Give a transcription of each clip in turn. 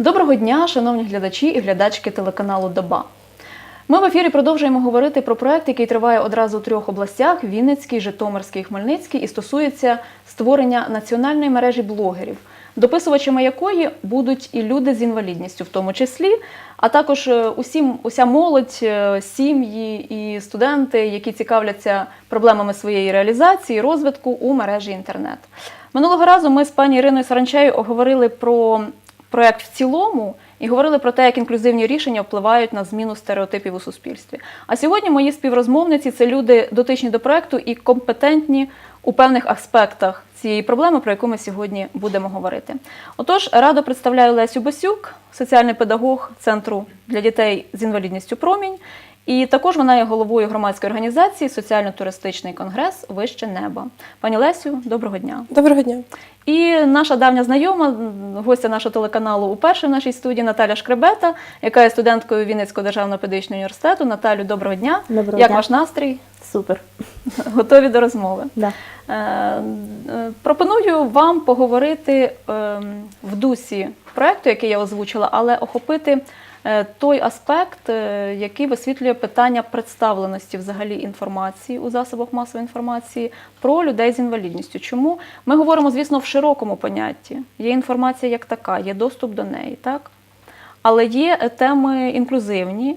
Доброго дня, шановні глядачі і глядачки телеканалу Доба. Ми в ефірі продовжуємо говорити про проект, який триває одразу у трьох областях: Вінницький, Житомирський Хмельницький, і стосується створення національної мережі блогерів, дописувачами якої будуть і люди з інвалідністю, в тому числі, а також е, усім, уся молодь, е, сім'ї і студенти, які цікавляться проблемами своєї реалізації, розвитку у мережі інтернет. Минулого разу ми з пані Іриною Саранчею оговорили про проект в цілому і говорили про те, як інклюзивні рішення впливають на зміну стереотипів у суспільстві. А сьогодні мої співрозмовниці це люди дотичні до проекту і компетентні у певних аспектах цієї проблеми, про яку ми сьогодні будемо говорити. Отож, радо представляю Лесю Басюк, соціальний педагог Центру для дітей з інвалідністю Промінь. І також вона є головою громадської організації Соціально-туристичний конгрес Вище небо. Пані Лесю, доброго дня. Доброго дня. І наша давня знайома, гостя нашого телеканалу уперше в нашій студії Наталя Шкребета, яка є студенткою Вінницького державного педагогічного університету. Наталю, доброго дня. Доброго Як дня. ваш настрій? Супер. Готові до розмови? Да. Е, Пропоную вам поговорити ем, в дусі проекту, який я озвучила, але охопити той аспект, е, який висвітлює питання представленості взагалі інформації у засобах масової інформації про людей з інвалідністю. Чому ми говоримо, звісно, в широкому понятті. Є інформація як така, є доступ до неї, так? Але є е, теми інклюзивні,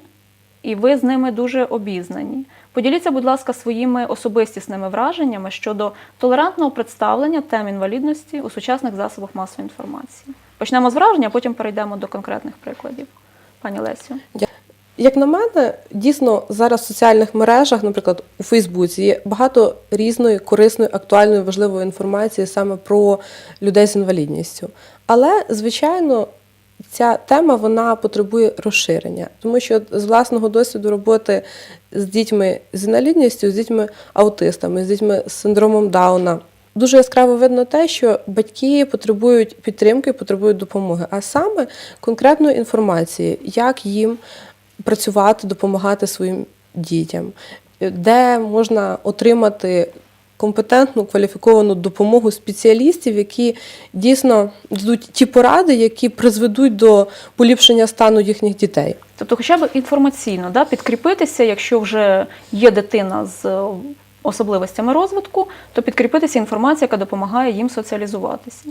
і ви з ними дуже обізнані. Поділіться, будь ласка, своїми особистісними враженнями щодо толерантного представлення тем інвалідності у сучасних засобах масової інформації. Почнемо з враження, потім перейдемо до конкретних прикладів. Пані Лесю. Як на мене, дійсно зараз в соціальних мережах, наприклад, у Фейсбуці, є багато різної, корисної, актуальної, важливої інформації саме про людей з інвалідністю. Але, звичайно, ця тема вона потребує розширення, тому що з власного досвіду роботи з дітьми з інвалідністю, з дітьми аутистами, з дітьми з синдромом Дауна. Дуже яскраво видно те, що батьки потребують підтримки, потребують допомоги, а саме конкретної інформації, як їм працювати, допомагати своїм дітям, де можна отримати компетентну кваліфіковану допомогу спеціалістів, які дійсно дадуть ті поради, які призведуть до поліпшення стану їхніх дітей. Тобто, хоча б інформаційно да, підкріпитися, якщо вже є дитина з особливостями розвитку, то підкріпитися інформація, яка допомагає їм соціалізуватися.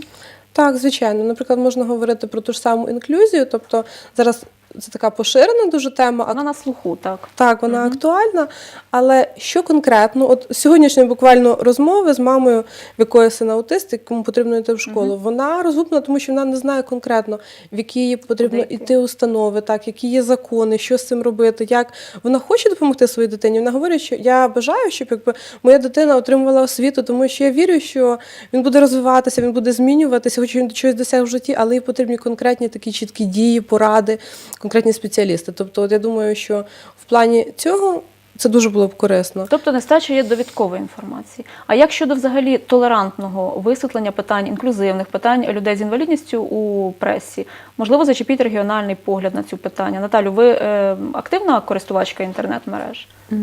Так, звичайно. Наприклад, можна говорити про ту ж саму інклюзію, тобто зараз це така поширена дуже тема. Вона на слуху, так. Так, вона Мгм. актуальна. Але що конкретно, от сьогоднішня буквально розмови з мамою, в якої син аутист, якому потрібно йти в школу, вона розгублена, тому що вона не знає конкретно, в які їй потрібно йти установи, так, які є закони, що з цим робити, як вона хоче допомогти своїй дитині. Вона говорить, що я бажаю, щоб якби моя дитина отримувала освіту, тому що я вірю, що він буде розвиватися, він буде змінюватися, хоч він до чогось досяг в житті, але їй потрібні конкретні такі чіткі дії, поради, конкретні спеціалісти. Тобто, от я думаю, що в плані цього це дуже було б корисно. Тобто нестача є довідкової інформації. А як щодо взагалі толерантного висвітлення питань, інклюзивних питань людей з інвалідністю у пресі? Можливо, зачепіть регіональний погляд на цю питання. Наталю, ви е, активна користувачка інтернет-мереж?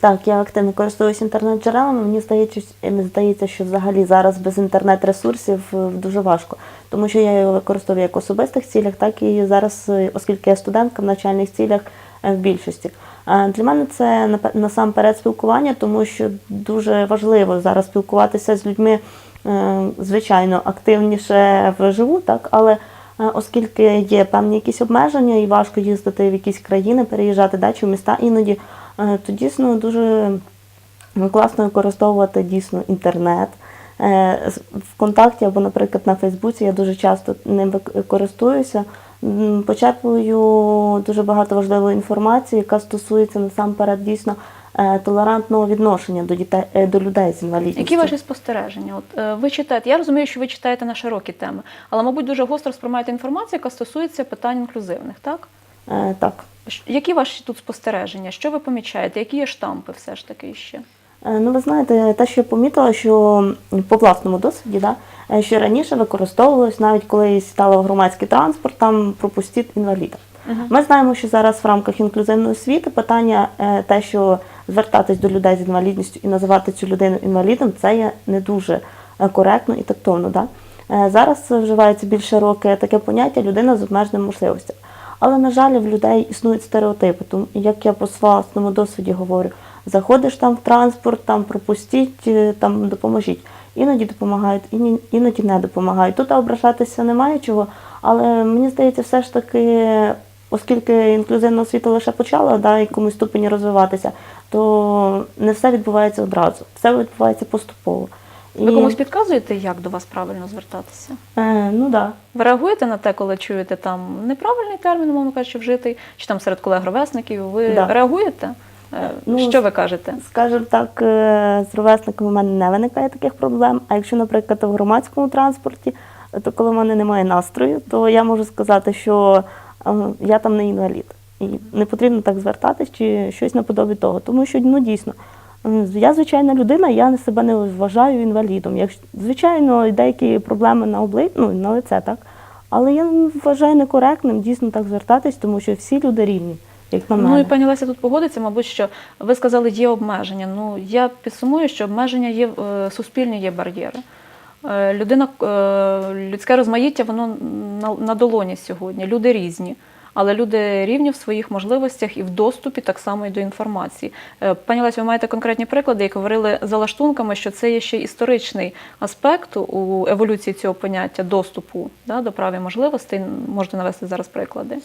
Так, я активно користуюсь інтернет-джерелами. Мені здається, що- здається, що взагалі зараз без інтернет-ресурсів е, дуже важко, тому що я його використовую як в особистих цілях, так і зараз, е, оскільки я студентка в навчальних цілях е, в більшості. Е, Для мене це насамперед спілкування, тому що дуже важливо зараз спілкуватися з людьми, е, звичайно, активніше вживу, так, але е, оскільки є певні якісь обмеження і важко їздити в якісь країни, переїжджати дачі в міста іноді, то дійсно дуже класно використовувати дійсно інтернет. З- Вконтакті або, наприклад, на Фейсбуці я дуже часто ним користуюся. Почерпую дуже багато важливої інформації, яка стосується насамперед дійсно е, толерантного відношення до дітей до людей з інвалідністю. Які ваші спостереження? От е, ви читаєте? Я розумію, що ви читаєте на широкі теми, але, мабуть, дуже гостро сприймаєте інформацію, яка стосується питань інклюзивних, так? Е, Так. Які ваші тут спостереження? Що ви помічаєте? Які є штампи все ж таки ще? Е, Ну, ви знаєте, те, що я помітила, що по власному досвіді, да, е, що раніше використовувалось, навіть коли стало громадський транспорт, там пропустіть інваліда. Ми знаємо, що зараз в рамках інклюзивної освіти питання е, те, що звертатись до людей з інвалідністю і називати цю людину інвалідом, це є не дуже коректно і тактовно. Да? Зараз вживається більше роки таке поняття людина з обмеженими можливостями. Але, на жаль, в людей існують стереотипи. Тому, як я по власному досвіді говорю, заходиш там в транспорт, там пропустіть, е, там допоможіть. Іноді допомагають, іноді не допомагають. Тут ображатися немає чого, але мені здається, все ж таки, оскільки інклюзивна освіта лише почала да, якомусь ступені розвиватися, то не все відбувається одразу, все відбувається поступово. Ви комусь підказуєте, як до вас правильно звертатися? Е, ну да. Ви реагуєте на те, коли чуєте там неправильний термін, мовно кажучи, вжитий, чи там серед колег-ровесників? Ви Да. реагуєте? Е, Ну, що ви кажете? Скажімо так, е, з ровесниками у мене не виникає таких проблем. А якщо, наприклад, в громадському транспорті, то коли в мене немає настрою, то я можу сказати, що е, я там не інвалід. І не потрібно так звертатись чи щось наподобі того. Тому що ну дійсно. Я звичайна людина, я себе не вважаю інвалідом. Якщо звичайно, деякі проблеми на обли... ну, на лице, так. Але я вважаю некоректним дійсно так звертатись, тому що всі люди рівні, як на мене. Ну і пані Леся тут погодиться, мабуть, що ви сказали, є обмеження. Ну я підсумую, що обмеження є е, суспільні є бар'єри. Е, Людина, е, людське розмаїття, воно на, на долоні сьогодні. Люди різні. Але люди рівні в своїх можливостях і в доступі так само і до інформації. Е, Пані Лесі, ви маєте конкретні приклади, як говорили за лаштунками, що це є ще історичний аспект у еволюції цього поняття доступу да, до прав і можливостей. Можете навести зараз приклади.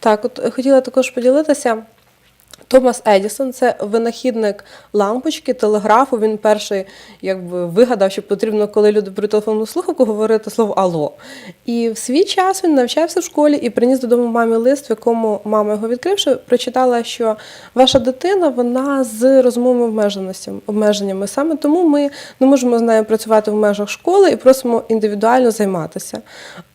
Так, от хотіла також поділитися. Томас Едісон це винахідник лампочки, телеграфу. Він перший якби вигадав, що потрібно, коли люди при телефонну слухавку говорити слово Ало. І в свій час він навчався в школі і приніс додому мамі лист, в якому мама його відкривши, прочитала, що ваша дитина вона з розумовими обмеженнями. Саме тому ми не можемо з нею працювати в межах школи і просимо індивідуально займатися.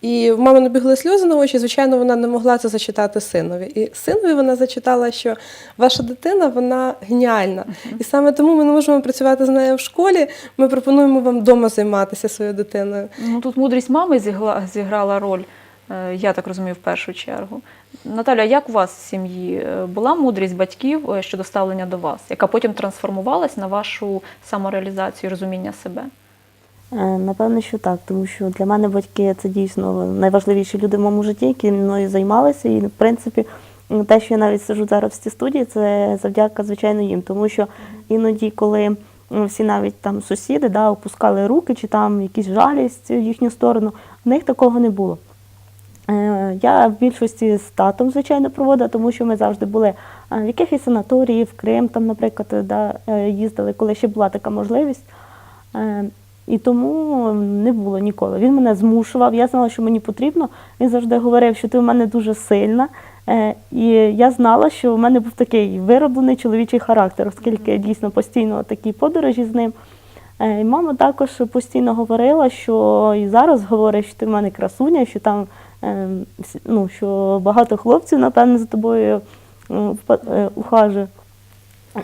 І в мами набігли сльози на очі. Звичайно, вона не могла це зачитати синові. І синові вона зачитала, що ваша дитина вона геніальна. І саме тому ми не можемо працювати з нею в школі. Ми пропонуємо вам вдома займатися своєю дитиною. Ну тут мудрість мами зігла, зіграла роль, е, я так розумію, в першу чергу. Наталя, як у вас в сім'ї Е, була мудрість батьків е, щодо ставлення до вас, яка потім трансформувалась на вашу самореалізацію, розуміння себе? Е, Напевно, що так, тому що для мене батьки це дійсно найважливіші люди в моєму житті, які мною займалися. І, в принципі, те, що я навіть сижу зараз в цій студії, це завдяка, звичайно, їм. Тому що іноді, коли всі навіть там сусіди да, опускали руки чи там якісь жалість в їхню сторону, в них такого не було. Е, Я в більшості з татом, звичайно, проводила, тому що ми завжди були е, в якихось санаторії, в Крим, там, наприклад, да, їздили, коли ще була така можливість. І тому не було ніколи. Він мене змушував, я знала, що мені потрібно. Він завжди говорив, що ти в мене дуже сильна. Е, І я знала, що в мене був такий вироблений чоловічий характер, оскільки дійсно постійно такі подорожі з ним. Е, І мама також постійно говорила, що і зараз говорить, що ти в мене красуня, що там е, ну, що багато хлопців, напевно, за тобою ухажує.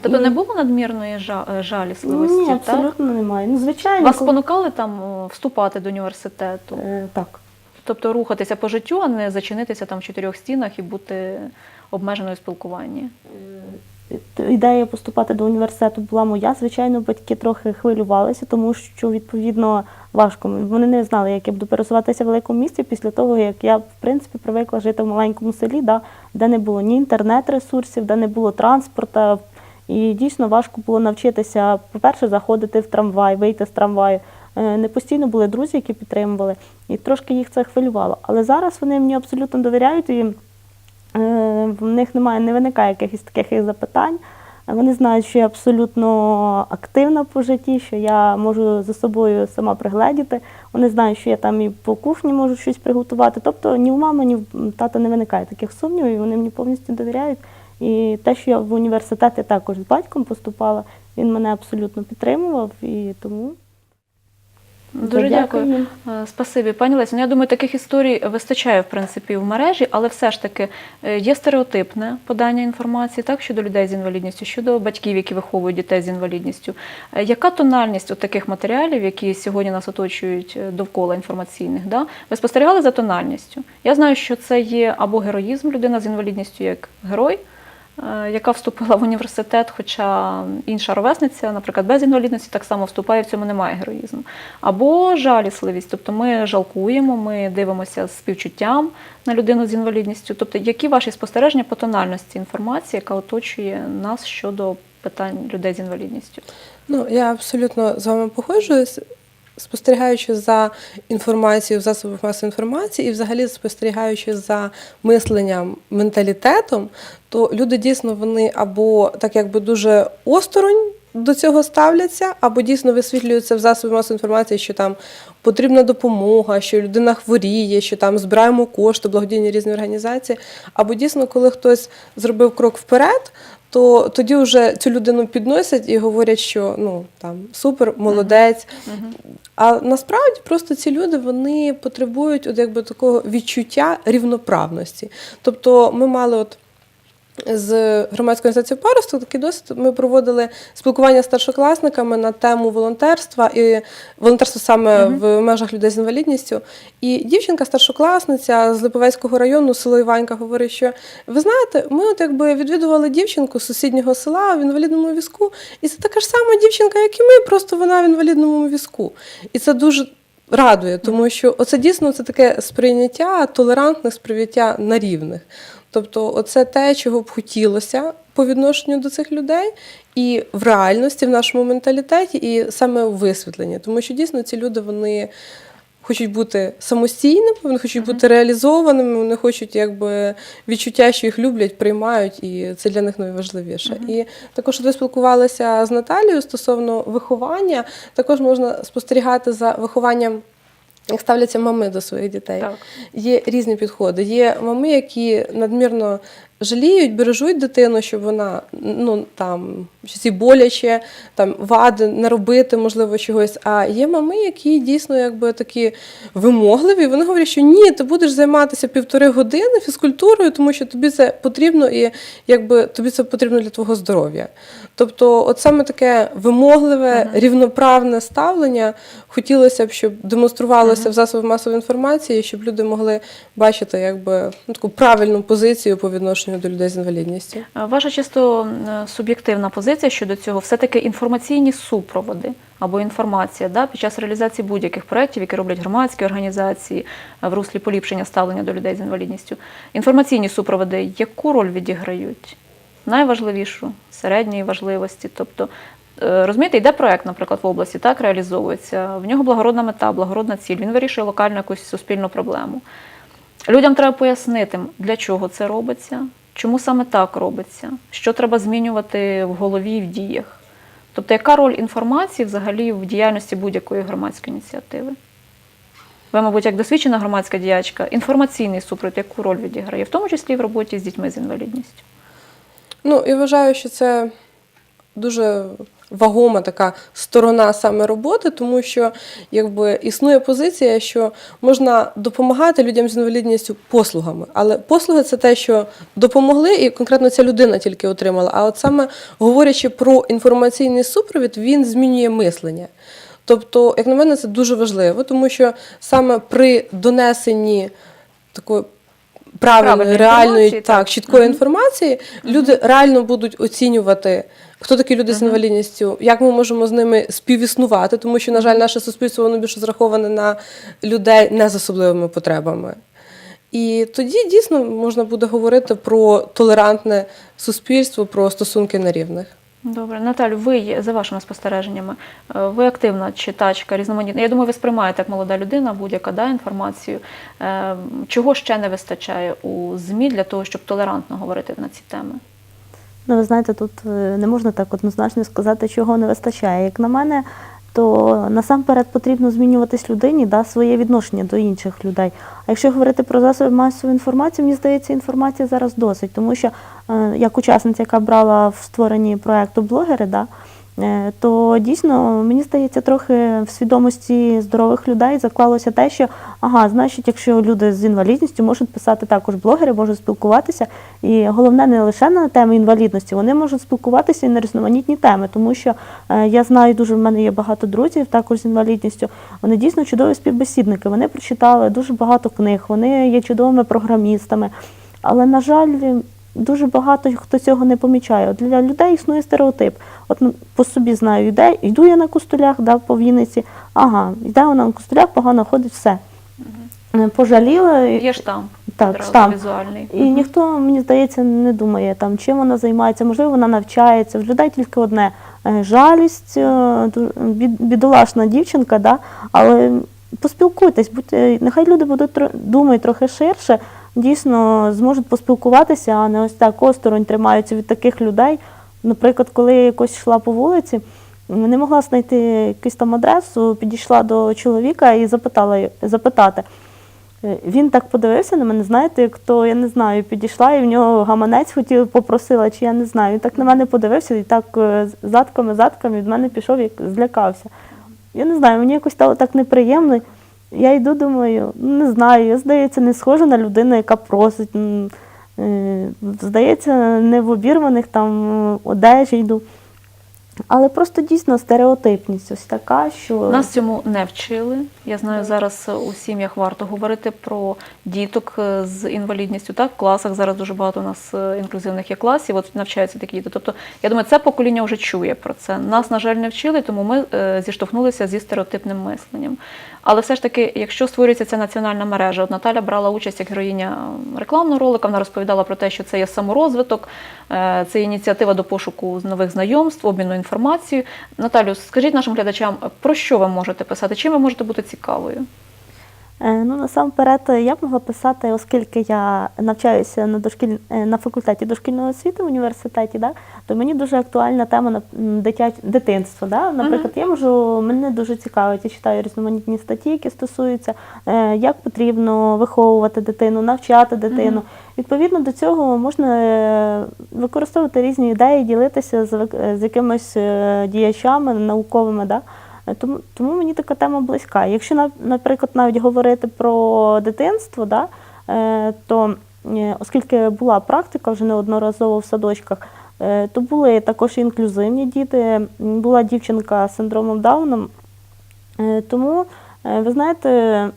Тобто І- не було надмірної е, жалісливості? Ні, так? немає. Ну, звичайно, Вас коли- спонукали там вступати до університету? Е, так. Тобто рухатися по життю, а не зачинитися там в чотирьох стінах і бути обмеженою в спілкуванні? Ідея поступати до університету була моя. Звичайно, батьки трохи хвилювалися, тому що відповідно важко. Вони не знали, як я буду пересуватися в великому місті після того, як я в принципі привикла жити в маленькому селі, да, де не було ні інтернет-ресурсів, де не було транспорту. І дійсно важко було навчитися, по-перше, заходити в трамвай, вийти з трамваю. Е, Не постійно були друзі, які підтримували, і трошки їх це хвилювало. Але зараз вони мені абсолютно довіряють і Е, В них немає, не виникає якихось таких запитань. Вони знають, що я абсолютно активна по житті, що я можу за собою сама пригледіти. Вони знають, що я там і по кухні можу щось приготувати. Тобто ні в мами, ні в тата не виникає таких сумнівів, і вони мені повністю довіряють. І те, що я в університеті також з батьком поступала, він мене абсолютно підтримував і тому. Дуже Дякую дякую. Спасибі, пані Лесі. Ну, я думаю, таких історій вистачає в принципі в мережі, але все ж таки е, є стереотипне подання інформації так щодо людей з інвалідністю, щодо батьків, які виховують дітей з інвалідністю. Е, Яка тональність от таких матеріалів, які сьогодні нас оточують е, довкола інформаційних? Да? Ви спостерігали за тональністю? Я знаю, що це є або героїзм людина з інвалідністю як герой. Е, яка вступила в університет, хоча інша ровесниця, наприклад, без інвалідності, так само вступає, в цьому немає героїзму. Або жалісливість, тобто ми жалкуємо, ми дивимося з співчуттям на людину з інвалідністю. Тобто, які ваші спостереження по тональності інформації, яка оточує нас щодо питань людей з інвалідністю? Ну, я абсолютно з вами погоджуюсь. Спостерігаючи за інформацією в засобах масової інформації і взагалі спостерігаючи за мисленням, менталітетом, то люди дійсно вони або так якби дуже осторонь до цього ставляться, або дійсно висвітлюються в засоби масової інформації, що там потрібна допомога, що людина хворіє, що там збираємо кошти, благодійні різні організації. Або дійсно, коли хтось зробив крок вперед, то тоді вже цю людину підносять і говорять, що ну там супер, молодець. А насправді просто ці люди вони потребують от якби такого відчуття рівноправності. Тобто ми мали от. З громадською організацією Паросток такий досвід. Ми проводили спілкування з старшокласниками на тему волонтерства і волонтерство саме в межах людей з інвалідністю. І дівчинка, старшокласниця з Липовецького району, село Іванька, говорить, що ви знаєте, ми от якби відвідували дівчинку з сусіднього села в інвалідному візку, і це така ж сама дівчинка, як і ми, просто вона в інвалідному візку. І це дуже радує, тому що оце дійсно це таке сприйняття, толерантне сприйняття на рівних. Тобто, оце те, чого б хотілося по відношенню до цих людей, і в реальності, в нашому менталітеті, і саме у висвітленні. Тому що дійсно ці люди вони хочуть бути самостійними, вони хочуть бути реалізованими, вони хочуть якби відчуття, що їх люблять, приймають, і це для них найважливіше. І також ви спілкувалися з Наталією стосовно виховання. Також можна спостерігати за вихованням. Як ставляться мами до своїх дітей? Так. Є різні підходи. Є мами, які надмірно жаліють, бережуть дитину, щоб вона ну там щось їй боляче, там вади не робити, можливо, чогось. А є мами, які дійсно якби такі вимогливі. Вони говорять, що ні, ти будеш займатися півтори години фізкультурою, тому що тобі це потрібно і якби тобі це потрібно для твого здоров'я. Тобто, от саме таке вимогливе, рівноправне ставлення хотілося б, щоб демонструвалося в засобах масової інформації, щоб люди могли бачити якби ну, таку правильну позицію по відношенню до людей з інвалідністю. Е, Ваша чисто е, суб'єктивна позиція щодо цього, все-таки інформаційні супроводи або інформація да, під час реалізації будь-яких проєктів, які роблять громадські організації е, в руслі поліпшення ставлення до людей з інвалідністю. Інформаційні супроводи яку роль відіграють? Найважливішу, середньої важливості. Тобто, розумієте, йде проєкт, наприклад, в області, так реалізовується. В нього благородна мета, благородна ціль. Він вирішує локальну якусь суспільну проблему. Людям треба пояснити, для чого це робиться, чому саме так робиться, що треба змінювати в голові і в діях. Тобто, яка роль інформації взагалі в діяльності будь-якої громадської ініціативи? Ви, мабуть, як досвідчена громадська діячка, інформаційний супровід, яку роль відіграє, в тому числі в роботі з дітьми з інвалідністю. Ну і вважаю, що це дуже вагома така сторона саме роботи, тому що якби існує позиція, що можна допомагати людям з інвалідністю послугами, але послуги це те, що допомогли, і конкретно ця людина тільки отримала. А от саме говорячи про інформаційний супровід, він змінює мислення. Тобто, як на мене, це дуже важливо, тому що саме при донесенні такої правильної, реальної, так, так. чіткої інформації, люди реально будуть оцінювати, хто такі люди з інвалідністю, як ми можемо з ними співіснувати, тому що, на жаль, наше суспільство воно більше зраховане на людей не з особливими потребами. І тоді дійсно можна буде говорити про толерантне суспільство, про стосунки на рівних. Добре, Наталю, ви за вашими спостереженнями, е, ви активна читачка, різноманітна. Я думаю, ви сприймаєте як молода людина будь-яка да, інформацію. Е, Чого ще не вистачає у ЗМІ для того, щоб толерантно говорити на ці теми? Ну, ви знаєте, тут е, не можна так однозначно сказати, чого не вистачає. Як на мене, то насамперед потрібно змінюватись людині да, своє відношення до інших людей. А якщо говорити про засоби масової інформації, мені здається, інформація зараз досить, тому що е, як учасниця, яка брала в створенні проекту блогери, да, то дійсно мені здається, трохи в свідомості здорових людей заклалося те, що ага, значить, якщо люди з інвалідністю можуть писати також блогери, можуть спілкуватися. І головне не лише на теми інвалідності, вони можуть спілкуватися і на різноманітні теми, тому що е, я знаю, дуже в мене є багато друзів, також з інвалідністю. Вони дійсно чудові співбесідники. Вони прочитали дуже багато книг, вони є чудовими програмістами. Але, на жаль, дуже багато хто цього не помічає. От Для людей існує стереотип. От ну, по собі знаю, йде, йду я на костулях да, по Вінниці, ага, йде вона на костулях, погано ходить, все. Е, Пожаліла, Є штамп Так, штамп. візуальний. і ніхто, мені здається, не думає, там, чим вона займається, можливо, вона навчається. В людей тільки одне е, жалість, е, бідолашна дівчинка, да? але поспілкуйтесь, будьте, нехай люди будуть думають трохи ширше, дійсно зможуть поспілкуватися, а не ось так осторонь тримаються від таких людей. Наприклад, коли я якось йшла по вулиці, не могла знайти якусь там адресу, підійшла до чоловіка і запитала запитати. Е, Він так подивився на мене, знаєте, як то я не знаю, підійшла і в нього гаманець хотів, попросила, чи я не знаю. Він так на мене подивився і так е, задками, задками від мене пішов, як злякався. Я не знаю, мені якось стало так неприємно. Я йду, думаю, не знаю, я, здається, не схожа на людину, яка просить. Е, Здається, не в обірваних там одежі йду. Але просто дійсно стереотипність ось така, що Нас цьому не вчили. Я знаю, зараз у сім'ях варто говорити про діток е, з інвалідністю. Так, в класах зараз дуже багато у нас е, інклюзивних є класів, от навчаються такі діти. Тобто, я думаю, це покоління вже чує про це. Нас, на жаль, не вчили, тому ми е, зіштовхнулися зі стереотипним мисленням. Але все ж таки, якщо створюється ця національна мережа, от Наталя брала участь як героїня е, рекламного ролика, вона розповідала про те, що це є саморозвиток, е, це ініціатива до пошуку нових знайомств, обміну інформацією. Наталю, скажіть нашим глядачам, про що ви можете писати? Чим ви можете бути цікавою? Е, Ну, насамперед, я б могла писати, оскільки я навчаюся на дошкіль... е, на факультеті дошкільної освіти в університеті, да, то мені дуже актуальна тема на- дитяч... дитинства. Да? Наприклад, я можу, мене дуже цікавить, я читаю різноманітні статті, які стосуються, е, як потрібно виховувати дитину, навчати дитину. Відповідно до цього можна використовувати різні ідеї, ділитися з, з якимись діячами науковими. Да? Е, Тому, тому мені така тема близька. Якщо, наприклад, навіть говорити про дитинство, да, е, то е, оскільки була практика вже неодноразово в садочках, то були також інклюзивні діти. Була дівчинка з синдромом Дауна. Е, Тому, ви знаєте,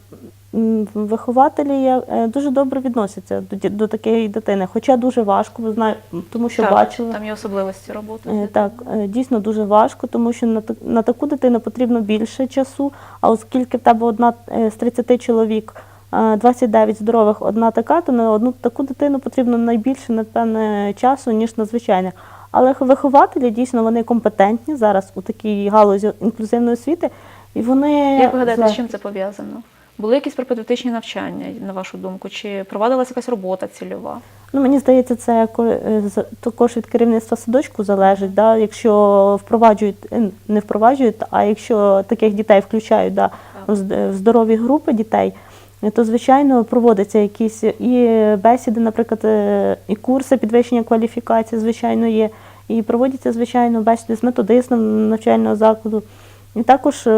вихователі е, дуже добре відносяться до, до такої дитини. Хоча дуже важко, ви знаєте, тому що Так, бачили. Там є особливості роботи. Е. Так, е, дійсно дуже важко, тому що на, на таку дитину потрібно більше часу. А оскільки в тебе одна з 30 чоловік, е, 29 здорових, одна така, то на одну таку дитину потрібно найбільше, напевне, часу, ніж на звичайних. Але вихователі дійсно вони компетентні зараз у такій галузі інклюзивної освіти, і вони Як ви гадаєте, з чим це пов'язано? Були якісь пропедевтичні навчання, на вашу думку, чи провадилася якась робота цільова? Ну, мені здається, це е, також від керівництва садочку залежить. Да? Якщо впроваджують, е, не впроваджують, а якщо таких дітей включають да, в здорові групи дітей, то звичайно проводяться якісь і бесіди, наприклад, е, і курси підвищення кваліфікації, звичайно, є. І проводяться, звичайно, бесіди з методистом навчального закладу. І також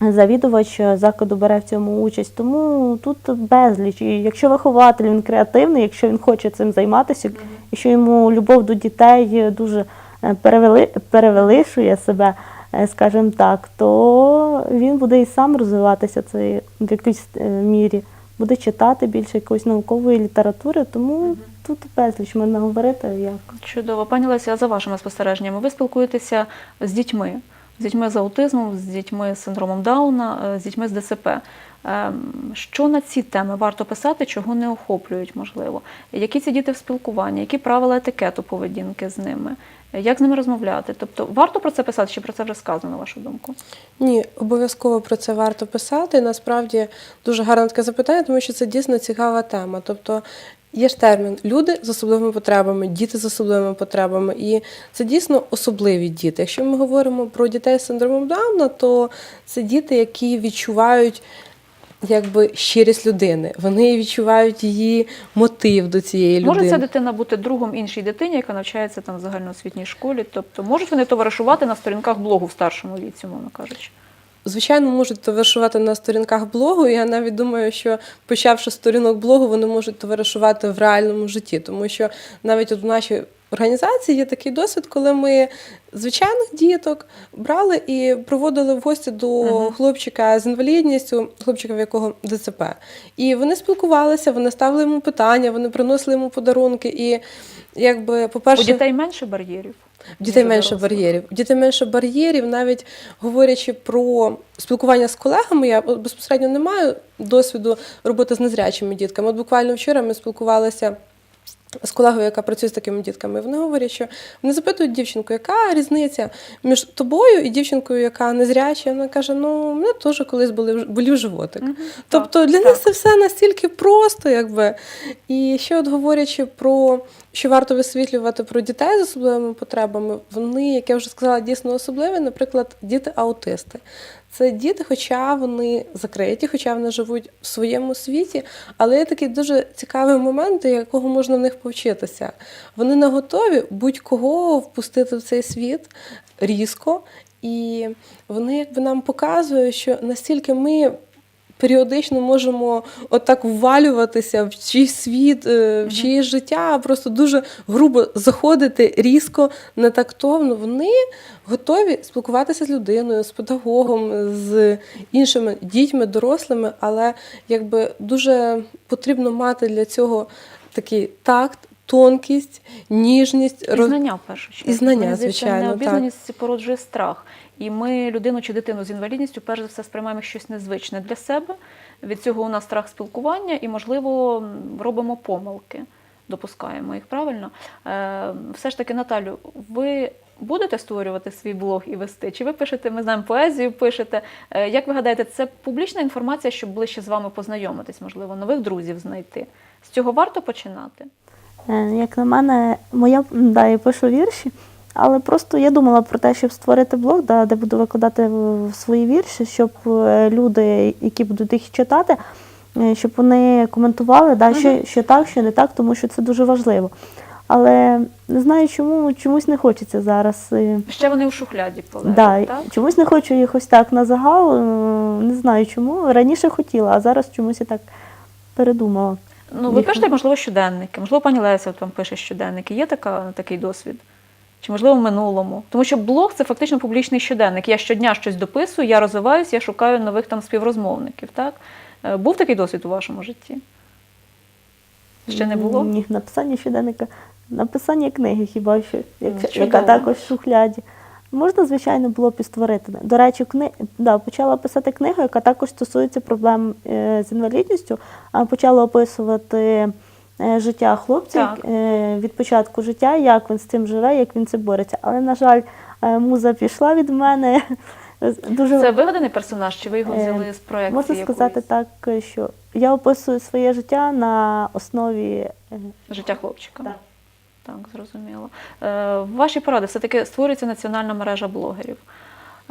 завідувач закладу бере в цьому участь. Тому тут безліч. І якщо вихователь він креативний, якщо він хоче цим займатися, якщо йому любов до дітей дуже е, перевели, перевелишує себе, е, скажімо так, то він буде і сам розвиватися це в якійсь е, мірі, буде читати більше якоїсь наукової літератури, тому тут безліч можна говорити як. Чудово. Пані Лесі, а за вашими спостереженнями, ви спілкуєтеся з дітьми, з дітьми з аутизмом, з дітьми з синдромом Дауна, е, з дітьми з ДСП. Ем, Що на ці теми варто писати, чого не охоплюють, можливо? Які ці діти в спілкуванні, які правила етикету поведінки з ними? Як з ними розмовляти? Тобто варто про це писати, чи про це вже сказано, вашу думку? Ні, обов'язково про це варто писати. Насправді дуже гарне таке запитання, тому що це дійсно цікава тема. Тобто є ж термін люди з особливими потребами, діти з особливими потребами, і це дійсно особливі діти. Якщо ми говоримо про дітей з синдромом Дауна, то це діти, які відчувають. Якби щирість людини, вони відчувають її мотив до цієї людини. Може ця дитина бути другом іншій дитині, яка навчається там в загальноосвітній школі? Тобто можуть вони товаришувати на сторінках блогу в старшому віці, мовно кажучи? Звичайно, можуть товаришувати на сторінках блогу. Я навіть думаю, що почавши з сторінок блогу, вони можуть товаришувати в реальному житті, тому що навіть от в нашій організації є такий досвід, коли ми звичайних діток брали і проводили в гості до Мгм. хлопчика з інвалідністю, хлопчика, в якого ДЦП. І вони спілкувалися, вони ставили йому питання, вони приносили йому подарунки. І якби, по-перше, дітей менше бар'єрів. В дітей менше бар'єрів. У дітей менше бар'єрів, навіть говорячи про спілкування з колегами, я безпосередньо не маю досвіду роботи з незрячими дітками. От буквально вчора ми спілкувалися. З колегою, яка працює з такими дітками, вони говорять, що вони запитують дівчинку, яка різниця між тобою і дівчинкою, яка незряча. Вона каже: ну, у мене теж колись болів, болів животик. Мгм, Тобто так, для так. них це все настільки просто, якби. І ще от говорячи про що варто висвітлювати про дітей з особливими потребами, вони, як я вже сказала, дійсно особливі, наприклад, діти-аутисти. Це діти, хоча вони закриті, хоча вони живуть в своєму світі, але є такий дуже цікавий момент, до якого можна в них повчитися. Вони не готові будь-кого впустити в цей світ різко, і вони якби нам показують, що настільки ми періодично можемо отак ввалюватися в чийсь світ, е, в чиєсь життя, просто дуже грубо заходити різко, нетактовно. Вони готові спілкуватися з людиною, з педагогом, з іншими дітьми, дорослими, але якби дуже потрібно мати для цього такий такт. Тонкість, ніжність, І знання в першу чергу. І знання, звичайно, Необізнаність породжує страх. І ми людину чи дитину з інвалідністю перш за все сприймаємо щось незвичне для себе. Від цього у нас страх спілкування і, можливо, робимо помилки, допускаємо їх правильно. Е, Все ж таки, Наталю, ви будете створювати свій блог і вести? Чи ви пишете, ми знаємо, поезію пишете? Е, Як ви гадаєте, це публічна інформація, щоб ближче з вами познайомитись, можливо, нових друзів знайти? З цього варто починати? Е, Як на мене, моя да, я пишу вірші, але просто я думала про те, щоб створити блог, да, де буду викладати свої вірші, щоб е, люди, які будуть їх читати, е, щоб вони коментували, да, що, що так, що не так, тому що це дуже важливо. Але не знаю, чому чомусь не хочеться зараз. е, Ще вони у шухляді полежать, Да, так? чомусь не хочу їх ось так на загал. Не знаю чому. Раніше хотіла, а зараз чомусь я так передумала. Ну, ви Їх- пишете, можливо, щоденники. Можливо, пані Леся от вам пише щоденники. Є така, такий досвід? Чи можливо в минулому? Тому що блог це фактично публічний щоденник. Я щодня щось дописую, я розвиваюся, я шукаю нових там співрозмовників. Так? Е, Був такий досвід у вашому житті? Ще не було? Ні, написання щоденника. Написання книги хіба що, як- Ну, яка також в шухляді. Можна, звичайно, було б і створити. До речі, кни... да, почала писати книгу, яка також стосується проблем е, з інвалідністю, а почала описувати життя хлопця Так. е, від початку життя, як він з цим живе, як він це бореться. Але, на жаль, е, муза пішла від мене. Дуже Це вигаданий персонаж, чи ви його Е, взяли з проєкту? можна сказати так, що я описую своє життя на основі е, Життя хлопчика. Так. Так, зрозуміло. Е, ваші поради, все-таки створюється національна мережа блогерів.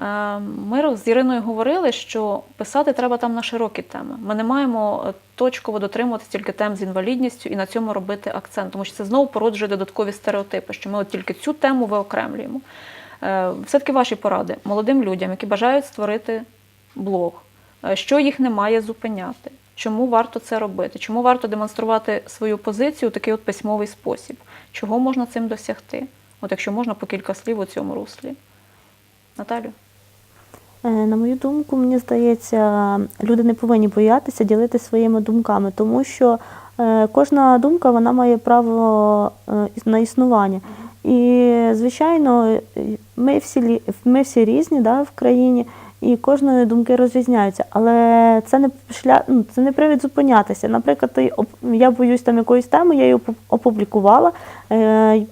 Е, ми з Іриною говорили, що писати треба там на широкі теми. Ми не маємо е, точково дотримуватися тільки тем з інвалідністю і на цьому робити акцент, тому що це знову породжує додаткові стереотипи, що ми от тільки цю тему виокремлюємо. Е, все-таки ваші поради молодим людям, які бажають створити блог, що їх не має зупиняти, чому варто це робити, чому варто демонструвати свою позицію у такий от письмовий спосіб, чого можна цим досягти? От якщо можна по кілька слів у цьому руслі. Наталю? Е, На мою думку, мені здається, люди не повинні боятися ділитися своїми думками, тому що е, кожна думка вона має право е, на існування. І, звичайно, ми всі, ми всі різні да, в країні, і кожної думки розрізняються. Але це не шлях, ну, це не привід зупинятися. Наприклад, я боюсь там якоїсь теми, я її опу- опублікувала.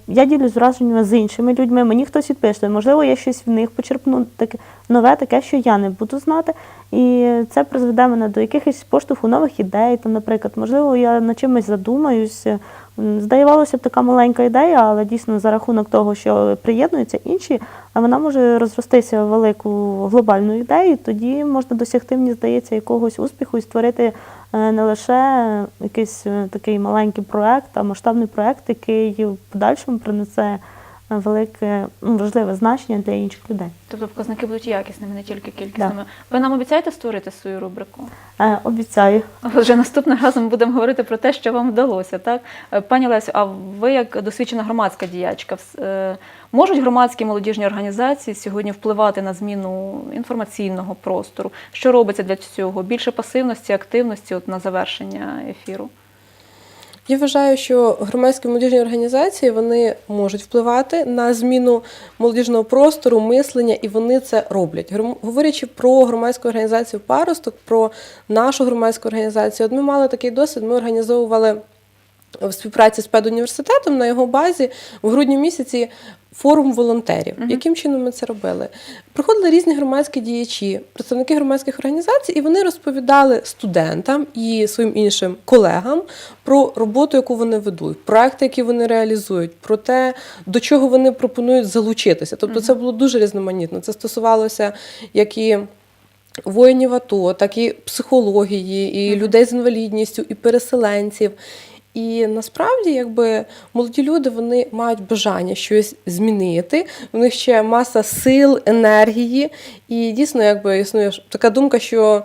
Я ділюсь враженнями з іншими людьми. Мені хтось відпише, можливо, я щось в них почерпну таке нове, таке, що я не буду знати. І це призведе мене до якихось поштовху нових ідей. Там, наприклад, можливо, я над чимось задумаюся. Здавалося б, така маленька ідея, але дійсно за рахунок того, що приєднуються інші, вона може розростися в велику глобальну ідею. Тоді можна досягти, мені здається, якогось успіху і створити е, не лише якийсь е, такий маленький проект, а масштабний проект, який в подальшому принесе велике ну, важливе значення для інших людей. Тобто показники будуть якісними, не тільки кількісними. Ви нам обіцяєте створити свою рубрику? Е, Обіцяю. Вже наступного разу ми будемо говорити про те, що вам вдалося. Так, Е, пані Лесю, а ви як досвідчена громадська діячка, е, можуть громадські молодіжні організації сьогодні впливати на зміну інформаційного простору? Що робиться для цього? Більше пасивності, активності от на завершення ефіру? Я вважаю, що громадські молодіжні організації вони можуть впливати на зміну молодіжного простору, мислення, і вони це роблять. Говорячи про громадську організацію Паросток, про нашу громадську організацію, от ми мали такий досвід. Ми організовували в співпраці з педуніверситетом на його базі в грудні місяці форум волонтерів. Яким чином ми це робили? Приходили різні громадські діячі, представники громадських організацій, і вони розповідали студентам і своїм іншим колегам про роботу, яку вони ведуть, проекти, які вони реалізують, про те, до чого вони пропонують залучитися. Тобто, це було дуже різноманітно. Це стосувалося як і воїнів АТО, так і психології, і людей з інвалідністю, і переселенців. І насправді, якби молоді люди вони мають бажання щось змінити. У них ще маса сил, енергії. І дійсно, якби існує така думка, що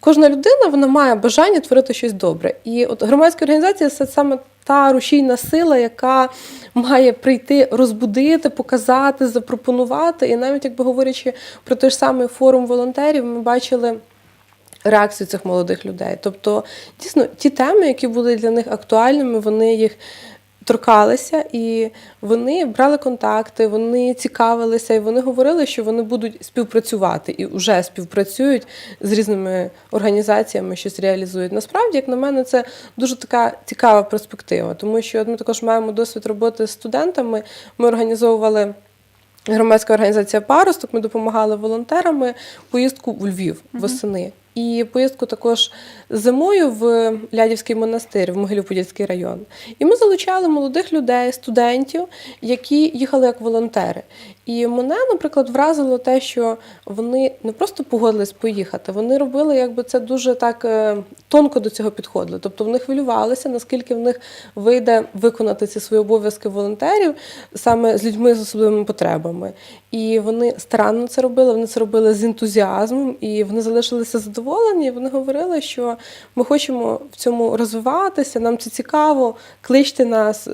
кожна людина вона має бажання творити щось добре. І от громадська організація це саме та рушійна сила, яка має прийти, розбудити, показати, запропонувати. І навіть якби говорячи про той ж самий форум волонтерів, ми бачили реакцію цих молодих людей. Тобто, дійсно, ті теми, які були для них актуальними, вони їх торкалися, і вони брали контакти, вони цікавилися, і вони говорили, що вони будуть співпрацювати і вже співпрацюють з різними організаціями, щось реалізують. Насправді, як на мене, це дуже така цікава перспектива, тому що ми також маємо досвід роботи з студентами. Ми організовували. Громадська організація Паросток, ми допомагали волонтерами поїздку в Львів восени. І поїздку також зимою в Лядівський монастир, в Могилів-Подільський район. І ми залучали молодих людей, студентів, які їхали як волонтери. І мене, наприклад, вразило те, що вони не просто погодились поїхати, вони робили, якби це дуже так е, тонко до цього підходили. Тобто вони хвилювалися, наскільки в них вийде виконати ці свої обов'язки волонтерів саме з людьми з особливими потребами. І вони старанно це робили, вони це робили з ентузіазмом, і вони залишилися задоволені. Вони говорили, що ми хочемо в цьому розвиватися, нам це цікаво, кличте нас.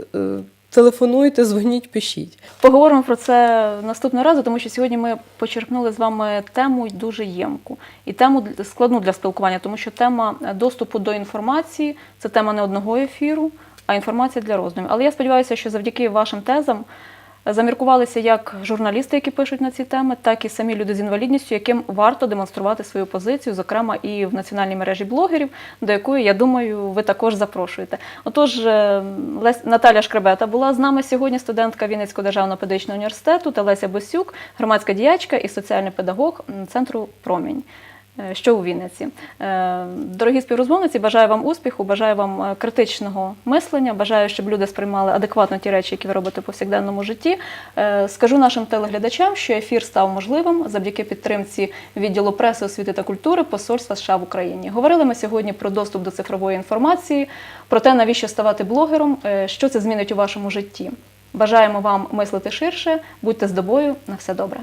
Телефонуйте, дзвоніть, пишіть. Поговоримо про це наступного разу, тому що сьогодні ми почерпнули з вами тему дуже ємку і тему складну для спілкування, тому що тема доступу до інформації це тема не одного ефіру, а інформація для роздумів. Але я сподіваюся, що завдяки вашим тезам заміркувалися як журналісти, які пишуть на ці теми, так і самі люди з інвалідністю, яким варто демонструвати свою позицію, зокрема і в національній мережі блогерів, до якої я думаю, ви також запрошуєте. Отож, е, Наталя Шкребета була з нами сьогодні, студентка Вінницького державного педагогічного університету та Леся Босюк, громадська діячка і соціальний педагог центру Промінь. Е, Що у Вінниці. Е, Дорогі співрозмовниці, бажаю вам успіху, бажаю вам е, критичного мислення, бажаю, щоб люди сприймали адекватно ті речі, які ви робите в повсякденному житті. Скажу нашим телеглядачам, що ефір став можливим завдяки підтримці відділу преси, освіти та культури Посольства США в Україні. Говорили ми сьогодні про доступ до цифрової інформації, про те, навіщо ставати блогером, що це змінить у вашому житті. Бажаємо вам мислити ширше, будьте з добою, на все добре.